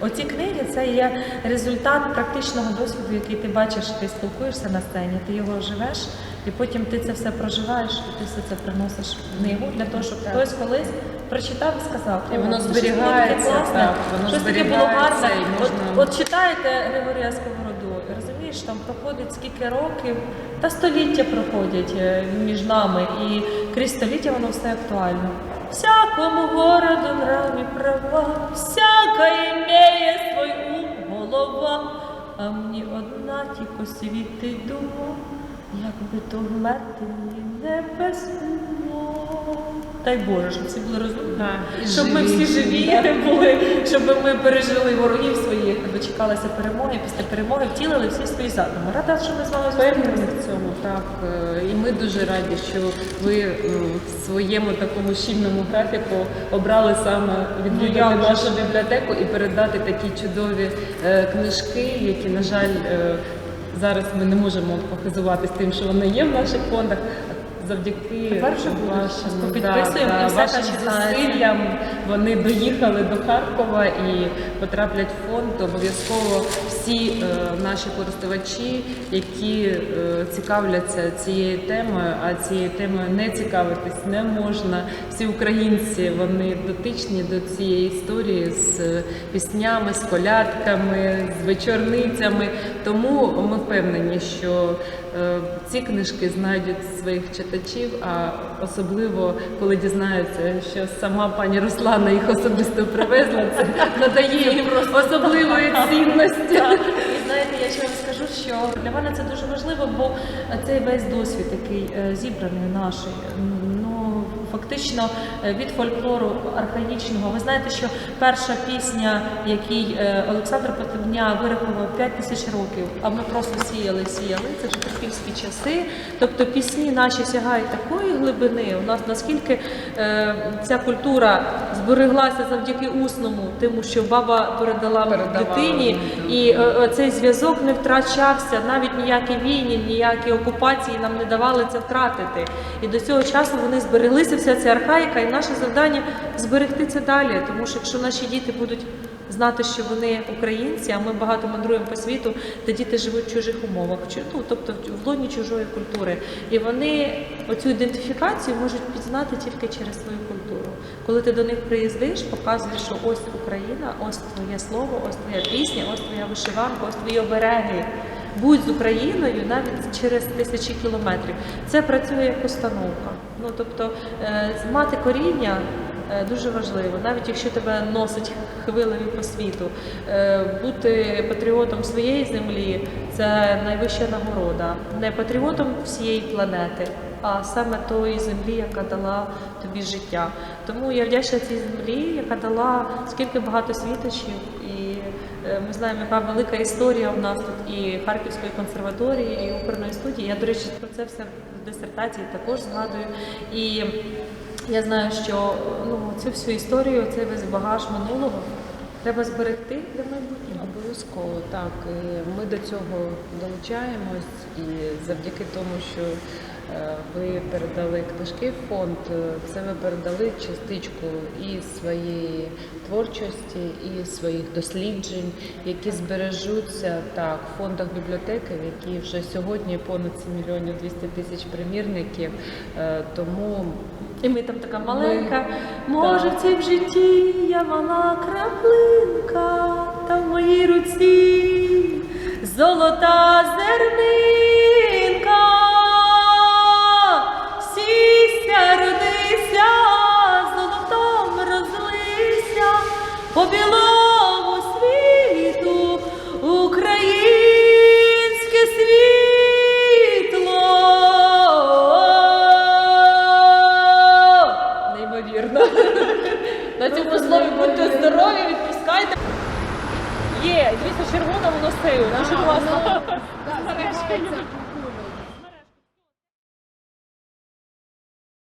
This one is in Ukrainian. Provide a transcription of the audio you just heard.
Оці книги це є результат практичного досвіду, який ти бачиш, ти спілкуєшся на сцені, ти його живеш, і потім ти це все проживаєш, і ти все це приносиш в книгу для того, щоб хтось колись прочитав і сказав. І воно це щось таке зберігається, класне, так, щось таке було гарне. От, от читаєте Григорія Сковороду, розумієш, там проходить скільки років, та століття проходять е, між нами, і крізь століття воно все актуально. Всякому городу нраві права, всяка імеє свой ум голова, а мені одна тільки світи дума, якби то вмерти мені не без ума. Дай Боже, щоб всі були розумні, і щоб ми всі живі були, щоб ми пережили ворогів своїх, дочекалися перемоги, після перемоги втілили всі свої задуми. Рада, що ми з вами зустрілися. в цьому, так. Е, І ми дуже раді, що ви в своєму такому щільному графіку обрали саме відвідати же нашу бібліотеку і передати такі чудові е, книжки, які, на жаль, е, зараз ми не можемо похизуватись тим, що вони є в наших фондах. Завдяки вашим, Підписуємо, все вашим зусиллям. Вони доїхали до Харкова і потраплять в фонд. Обов'язково всі е, наші користувачі, які е, цікавляться цією темою, а цією темою не цікавитись не можна. Всі українці вони дотичні до цієї історії з е, піснями, з колядками, з вечорницями. Тому ми впевнені, що ці книжки знайдуть своїх читачів, а особливо коли дізнаються, що сама пані Руслана їх особисто привезла, це надає їм особливої цінності. І знаєте, я ще вам скажу, що для мене це дуже важливо, бо цей весь досвід, який е, зібраний наш, ну фактично е, від фольклору архаїчного. Ви знаєте, що перша пісня, який е, Олександр Потебня вирахував 5 тисяч років, а ми просто сіяли, сіяли. Це вже трипільські часи. Тобто пісні наші сягають такої глибини. У нас наскільки е, ця культура збереглася завдяки усному, тому що баба передала Передавала, дитині, і цей зв'язок не втрачався. Навіть ніякі війни, ніякі окупації нам не давали це втратити. І до цього часу вони збереглися, вся ця архаїка, і наше завдання зберегти це далі. Тому що якщо наші діти будуть знати, що вони українці, а ми багато мандруємо по світу, де діти живуть в чужих умовах, ну, тобто в лоні чужої культури. І вони оцю ідентифікацію можуть пізнати тільки через свою культуру. Коли ти до них приїздиш, показуєш, що ось Україна, ось твоє слово, ось твоя пісня, ось твоя вишиванка, ось твої обереги. Будь з Україною навіть через тисячі кілометрів. Це працює як установка. Ну тобто е, мати коріння е, дуже важливо, навіть якщо тебе носить хвилею по світу. Е, Бути патріотом своєї землі це найвища нагорода. Не патріотом всієї планети, а саме тої землі, яка дала тобі життя. Тому я вдячна цій землі, яка дала скільки багато світочів і. Е, Ми знаємо, яка велика історія у нас тут і Харківської консерваторії, і оперної студії. Я, до речі, про це все в дисертації також згадую. І я знаю, що ну, цю всю історію, цей весь багаж минулого треба зберегти для майбутнього. Обов'язково так. І ми до цього долучаємось, і завдяки тому, що е, ви передали книжки в фонд, е, це ви передали частичку і своєї творчості, і своїх досліджень, які збережуться так в фондах бібліотеки, в які вже сьогодні понад 7 мільйонів 200 тисяч примірників. Е, Тому І ми там така маленька. Може, в цій житті я мала краплинка, та в моїй руці золота зернинка. По білому світу українське світло. Неймовірно. На цьому слові будьте здорові, відпускайте. Є, звісно, червона воно сею. Дуже класно. Так, зберігається.